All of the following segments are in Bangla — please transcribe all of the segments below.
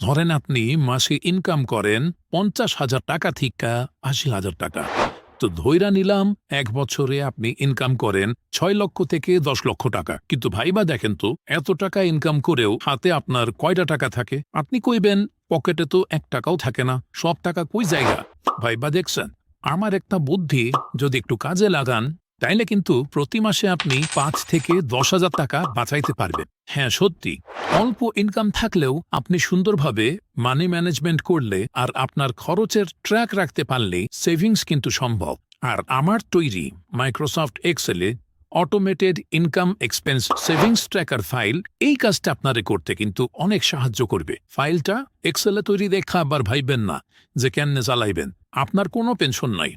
ধরেন আপনি মাসে ইনকাম করেন পঞ্চাশ হাজার টাকা থেকে আশি হাজার টাকা। তো ধৈরা নিলাম এক বছরে আপনি ইনকাম করেন ছয় লক্ষ থেকে দশ লক্ষ টাকা। কিন্তু ভাইবা দেখেন তো, এত টাকা ইনকাম করেও হাতে আপনার কয়টা টাকা থাকে? আপনি কইবেন পকেটে তো এক টাকাও থাকে না। সব টাকা কই জায়গা? ভাইবা দেখছেন, আমার একটা বুদ্ধি যদি একটু কাজে লাগান তাইলে কিন্তু প্রতি মাসে আপনি পাঁচ থেকে দশ হাজার টাকা বাঁচাইতে পারবেন। হ্যাঁ সত্যি। অল্প ইনকাম থাকলেও আপনি সুন্দরভাবে মানি ম্যানেজমেন্ট করলে আর আপনার খরচের ট্র্যাক রাখতে পারলে সেভিংস কিন্তু সম্ভব। আর আমার তৈরি Microsoft এক্সেলে automated income expense savings tracker file এই কাজটা আপনারে করতে কিন্তু অনেক সাহায্য করবে। ফাইলটা এক্সেলে তৈরি দেখা আবার ভাইবেন না যে কেমনে চালাইবেন। আপনার কোনো পেনশন নাই।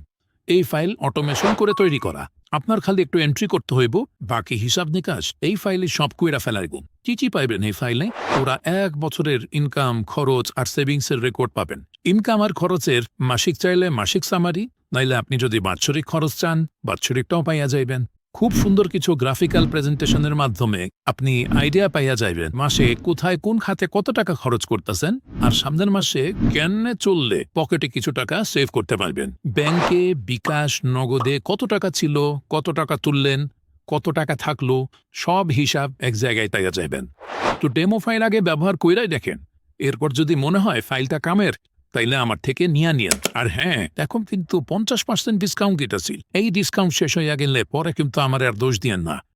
এই ফাইল অটোমেশন করে তৈরি করা। আপনার খালি একটু এন্ট্রি করতে হইব, বাকি হিসাব নিকাশ এই ফাইলে সব কুইরা ফেলাইব। কি কি পাইবেন এই ফাইলে ওরা এক বছরের ইনকাম খরচ আর সেভিংসের রেকর্ড পাবেন। ইনকাম আর খরচের মাসিক চাইলে মাসিক সামারি নাইলে আপনি যদি বাৎসরিক খরচ চান, বাৎসরিকটাও পাইয়া যাইবেন। খুব সুন্দর কিছু গ্রাফিক্যাল প্রেজেন্টেশনের মাধ্যমে আপনি আইডিয়া পাইয়া যাইবেন। মাসে কোথায় কোন খাতে কত টাকা খরচ করতেছেন? আর সামনের মাসে কেনে চললে পকেটে কিছু টাকা সেভ করতে পারবেন? ব্যাংকে বিকাশ নগদে কত টাকা ছিল, কত টাকা তুললেন, কত টাকা থাকল, সব হিসাব এক জায়গায় পাইয়া যাইবেন। তো ডেমো ফাইল আগে ব্যবহার কইরাই দেখেন। এরপর যদি মনে হয় ফাইলটা কামের তাইলে আমার থেকে নিয়ে নিয়েন। আর হ্যাঁ এখন কিন্তু পঞ্চাশ পার্সেন্ট ডিসকাউন্ট দিতেছি এই ডিসকাউন্ট শেষ হয়ে গেলে পরে কিন্তু আমার আর দোষ দিয়েন না।